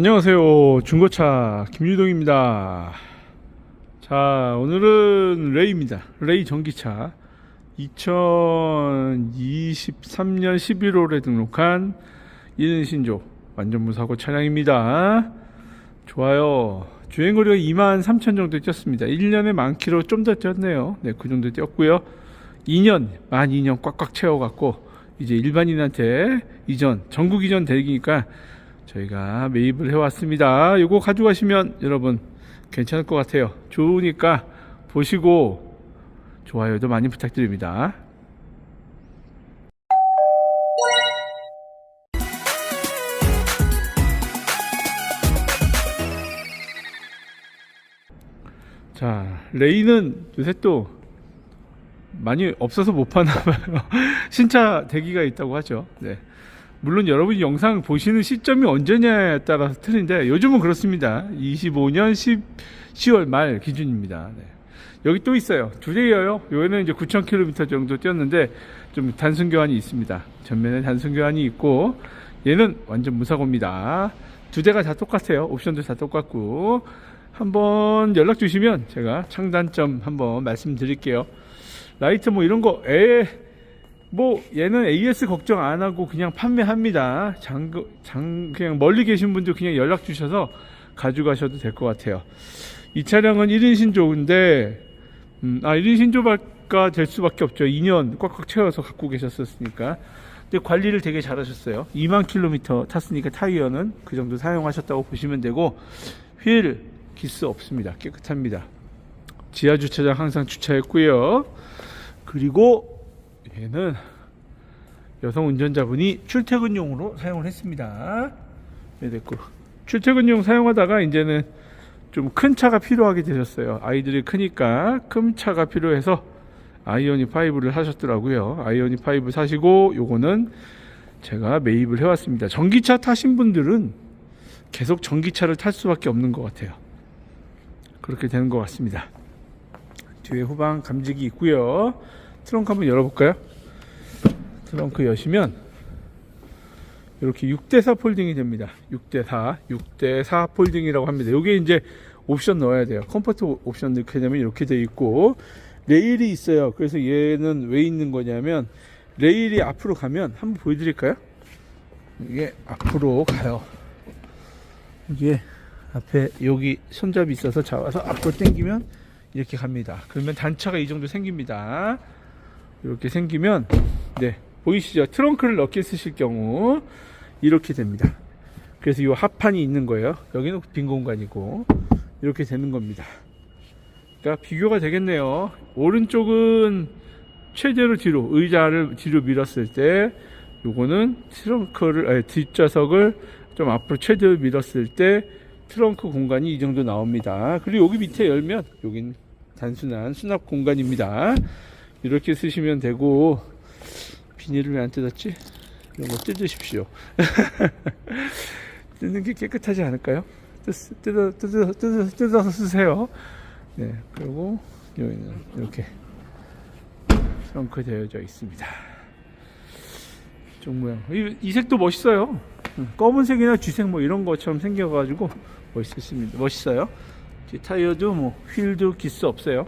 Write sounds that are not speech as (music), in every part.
안녕하세요. 중고차 김유동입니다. 자, 오늘은 레이입니다. 레이 전기차. 2023년 11월에 등록한 1인 신조 완전 무 사고 차량입니다. 좋아요. 주행거리가 2만 3천 정도 뛰었습니다. 1년에 만 킬로 좀 더 뛰었네요. 네, 그 정도 뛰었고요. 2년, 만 2년 꽉꽉 채워갖고 이제 일반인한테 이전, 전국 이전 대기니까 저희가 매입을 해왔습니다. 이거 가져가시면 여러분 괜찮을 것 같아요. 좋으니까 보시고 좋아요도 많이 부탁드립니다. 자, 레이는 요새 또 많이 없어서 못 파나 봐요. (laughs) 신차 대기가 있다고 하죠. 네. 물론 여러분이 영상 보시는 시점이 언제냐에 따라서 틀린데 요즘은 그렇습니다. 25년 10, 10월 말 기준입니다. 네. 여기 또 있어요. 두 대여요. 여기는 이제 9,000km 정도 뛰었는데 좀 단순 교환이 있습니다. 전면에 단순 교환이 있고 얘는 완전 무사고입니다. 두 대가 다 똑같아요. 옵션도 다 똑같고 한번 연락 주시면 제가 창단점 한번 말씀드릴게요. 라이트 뭐 이런 거 에. 뭐 얘는 AS 걱정 안 하고 그냥 판매합니다. 장, 장 그냥 멀리 계신 분들 그냥 연락 주셔서 가져가셔도 될 것 같아요. 이 차량은 1인 신조인데 음, 아 1인 신조가 될 수밖에 없죠. 2년 꽉꽉 채워서 갖고 계셨었으니까. 근데 관리를 되게 잘하셨어요. 2만 킬로미터 탔으니까 타이어는 그 정도 사용하셨다고 보시면 되고 휠 기스 없습니다. 깨끗합니다. 지하 주차장 항상 주차했고요. 그리고 얘는 여성 운전자분이 출퇴근용으로 사용을 했습니다. 네, 됐고 출퇴근용 사용하다가 이제는 좀 큰 차가 필요하게 되셨어요. 아이들이 크니까 큰 차가 필요해서 아이오닉 5를 사셨더라고요. 아이오닉 5 사시고 요거는 제가 매입을 해왔습니다. 전기차 타신 분들은 계속 전기차를 탈 수밖에 없는 것 같아요. 그렇게 되는 것 같습니다. 뒤에 후방 감지기 있고요. 트렁크 한번 열어볼까요? 트렁크 여시면 이렇게 6대4 폴딩이 됩니다. 6대4, 6대4 폴딩이라고 합니다. 이게 이제 옵션 넣어야 돼요. 컴포트 옵션 넣게 되면 이렇게 돼 있고 레일이 있어요. 그래서 얘는 왜 있는 거냐면 레일이 앞으로 가면 한번 보여드릴까요? 이게 앞으로 가요. 이게 앞에 여기 손잡이 있어서 잡아서 앞으로 당기면 이렇게 갑니다. 그러면 단차가 이 정도 생깁니다. 이렇게 생기면 네 보이시죠? 트렁크를 넣게 쓰실 경우 이렇게 됩니다. 그래서 이 합판이 있는 거예요. 여기는 빈 공간이고 이렇게 되는 겁니다. 그러니까 비교가 되겠네요. 오른쪽은 최대로 뒤로 의자를 뒤로 밀었을 때 요거는 트렁크를 아니, 뒷좌석을 좀 앞으로 최대로 밀었을 때 트렁크 공간이 이 정도 나옵니다. 그리고 여기 밑에 열면 여긴 단순한 수납 공간입니다. 이렇게 쓰시면 되고 비닐을 왜 안 뜯었지? 이런 거 뜯으십시오. (laughs) 뜯는 게 깨끗하지 않을까요? 뜯, 뜯어, 뜯어, 뜯어, 뜯어서 쓰세요. 네, 그리고 여기는 이렇게 트렁크 되어져 있습니다. 쪽 모양. 이, 이 색도 멋있어요. 음, 검은색이나 쥐색 뭐 이런 것처럼 생겨가지고 멋있습니다. 멋있어요. 뒤 타이어도 뭐 휠도 기스 없어요.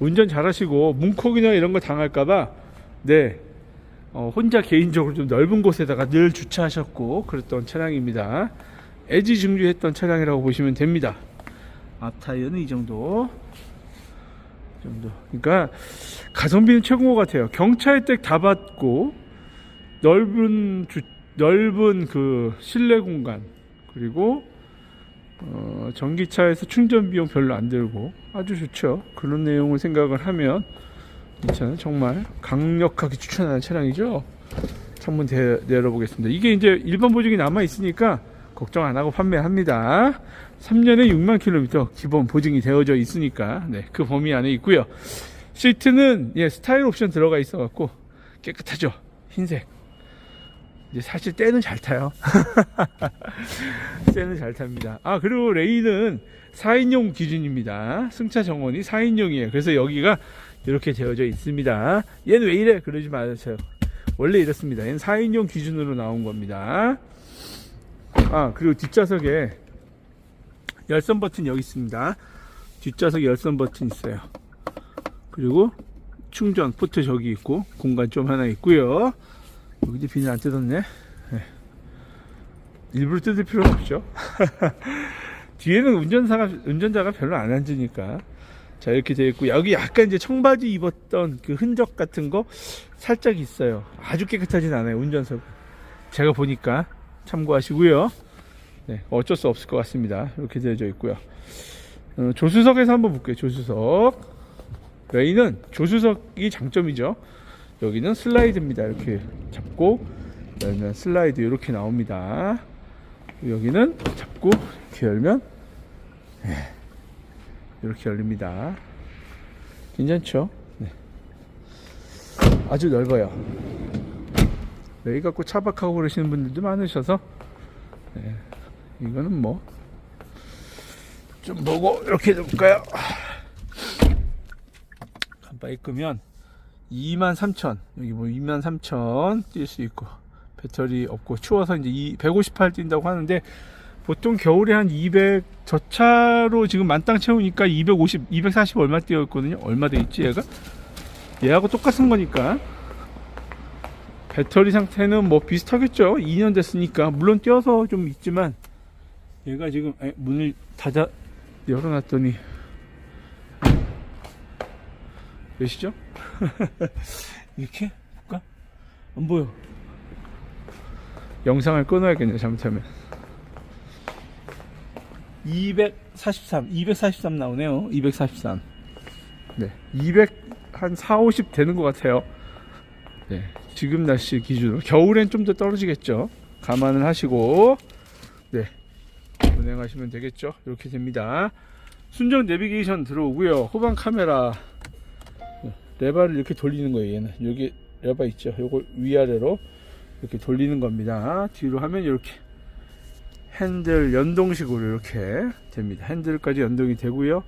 운전 잘하시고 문콕이나 이런 거 당할까봐 네 어, 혼자 개인적으로 좀 넓은 곳에다가 늘 주차하셨고 그랬던 차량입니다. 애지 증류했던 차량이라고 보시면 됩니다. 앞 타이어는 이 정도. 이 정도. 그러니까 가성비는 최고인 것 같아요. 경차 혜택 다 받고 넓은 주, 넓은 그 실내 공간 그리고 어, 전기차에서 충전 비용 별로 안 들고 아주 좋죠. 그런 내용을 생각을 하면 이 차는 정말 강력하게 추천하는 차량이죠. 창문 대, 열어보겠습니다. 이게 이제 일반 보증이 남아 있으니까 걱정 안 하고 판매합니다. 3년에 6만 킬로미터 기본 보증이 되어져 있으니까 네, 그 범위 안에 있고요. 시트는 예, 스타일 옵션 들어가 있어 갖고 깨끗하죠. 흰색. 이제 사실 때는 잘 타요. (laughs) 때는 잘 탑니다. 아, 그리고 레이는 4인용 기준입니다. 승차 정원이 4인용이에요. 그래서 여기가 이렇게 되어져 있습니다. 얘는 왜 이래? 그러지 마세요. 원래 이렇습니다. 얘는 4인용 기준으로 나온 겁니다. 아 그리고 뒷좌석에 열선 버튼 여기 있습니다 뒷좌석에 열선 버튼 있어요 그리고 충전 포트 저기 있고 공간 좀 하나 있고요 여기도 비닐 안 뜯었네 네. 일부러 뜯을 필요는 없죠 (laughs) 뒤에는 운전사가 운전자가 별로 안 앉으니까 자 이렇게 되어 있고 여기 약간 이제 청바지 입었던 그 흔적 같은 거 살짝 있어요. 아주 깨끗하진 않아요 운전석 제가 보니까 참고하시고요. 네, 어쩔 수 없을 것 같습니다. 이렇게 되어져 있고요. 어, 조수석에서 한번 볼게요 조수석. 레이는 조수석이 장점이죠. 여기는 슬라이드입니다. 이렇게 잡고 열면 슬라이드 이렇게 나옵니다. 여기는 잡고 이렇게 열면 예, 이렇게 열립니다. 괜찮죠? 네. 아주 넓어요. 여기 갖고 차박하고 그러시는 분들도 많으셔서 네. 이거는 뭐 좀 보고 이렇게 해볼까요? 깜빡이 끄면 23,000 여기 뭐 23,000 뛸 수 있고 배터리 없고 추워서 이제 이158 뛴다고 하는데 보통 겨울에 한 200 저차로 지금 만땅 채우니까 250, 240 얼마 뛰었거든요. 얼마 돼 있지 얘가? 얘하고 똑같은 거니까 배터리 상태는 뭐 비슷하겠죠. 2년 됐으니까 물론 뛰어서 좀 있지만 얘가 지금 에, 문을 닫아 열어놨더니 몇이죠? (laughs) 이렇게 볼까? 안 보여. 영상을 끊어야겠네 잘못하면. 243, 243 나오네요. 243. 네, 200 한 4, 50 되는 것 같아요. 네, 지금 날씨 기준으로 겨울엔 좀 더 떨어지겠죠. 감안을 하시고 네, 운행하시면 되겠죠. 이렇게 됩니다. 순정 내비게이션 들어오고요. 후방 카메라 네, 레바를 이렇게 돌리는 거예요. 얘는 여기 레바 있죠. 요걸 위아래로 이렇게 돌리는 겁니다. 뒤로 하면 이렇게 핸들 연동식으로 이렇게 됩니다. 핸들까지 연동이 되고요.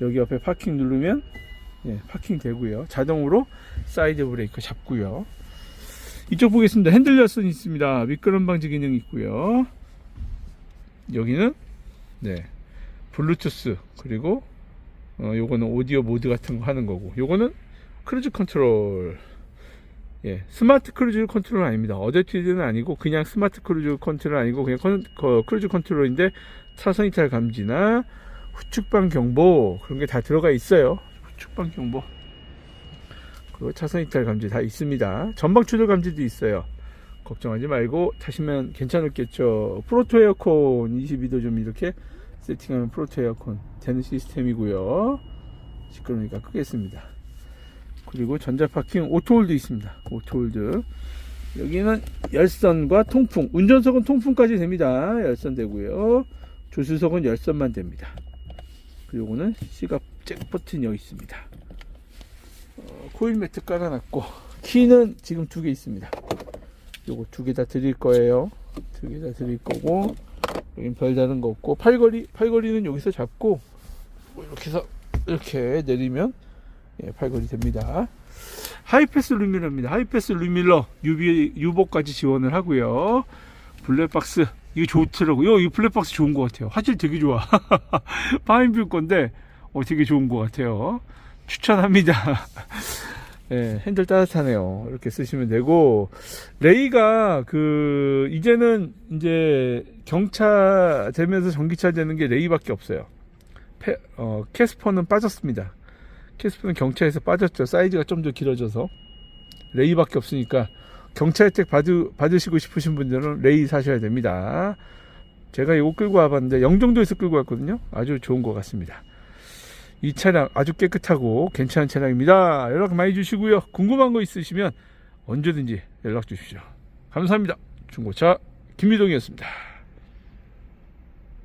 여기 옆에 파킹 누르면 예, 파킹 되고요. 자동으로 사이드 브레이크 잡고요. 이쪽 보겠습니다. 핸들 열선이 있습니다. 미끄럼 방지 기능이 있고요. 여기는 네 블루투스 그리고 어, 요거는 오디오 모드 같은 거 하는 거고 요거는 크루즈 컨트롤 예, 스마트 크루즈 컨트롤 아닙니다. 어댑티드는 아니고 그냥 스마트 크루즈 컨트롤 아니고 그냥 컨, 거, 크루즈 컨트롤인데 차선 이탈 감지나 후측방 경보 그런 게 다 들어가 있어요. 후측방 경보 그리고 차선 이탈 감지 다 있습니다. 전방 추돌 감지도 있어요. 걱정하지 말고 타시면 괜찮을겠죠. 프로토 에어컨 22도 좀 이렇게 세팅하면 프로토 에어컨 되는 시스템이고요. 시끄러우니까 끄겠습니다. 그리고 전자파킹 오토홀드 있습니다. 오토홀드. 여기는 열선과 통풍. 운전석은 통풍까지 됩니다. 열선 되고요. 조수석은 열선만 됩니다. 그리고 요거는 시각 잭 버튼 여기 있습니다. 어, 코일 매트 깔아놨고 키는 지금 두 개 있습니다. 요거 두 개 다 드릴 거예요. 두 개 다 드릴 거고 여긴 별다른 거 없고 팔걸이 팔걸이는 여기서 잡고 뭐 이렇게 해서 이렇게 내리면 예, 팔걸이 됩니다. 하이패스 루밀러입니다. 하이패스 루밀러 UV 유보까지 지원을 하고요. 블랙박스 이거 좋더라고요. 이 블랙박스 좋은 것 같아요. 화질 되게 좋아. (laughs) 파인뷰 건데 어, 되게 좋은 것 같아요. 추천합니다. 예, 핸들 따뜻하네요. 이렇게 쓰시면 되고 레이가 그 이제는 이제 경차 되면서 전기차 되는 게 레이밖에 없어요. 페, 어, 캐스퍼는 빠졌습니다. 캐스퍼는 경차에서 빠졌죠. 사이즈가 좀 더 길어져서 레이밖에 없으니까 경차 혜택 받으, 받으시고 싶으신 분들은 레이 사셔야 됩니다. 제가 이거 끌고 와봤는데 영종도에서 끌고 왔거든요. 아주 좋은 것 같습니다. 이 차량 아주 깨끗하고 괜찮은 차량입니다. 연락 많이 주시고요. 궁금한 거 있으시면 언제든지 연락 주십시오. 감사합니다. 중고차 김미동이었습니다.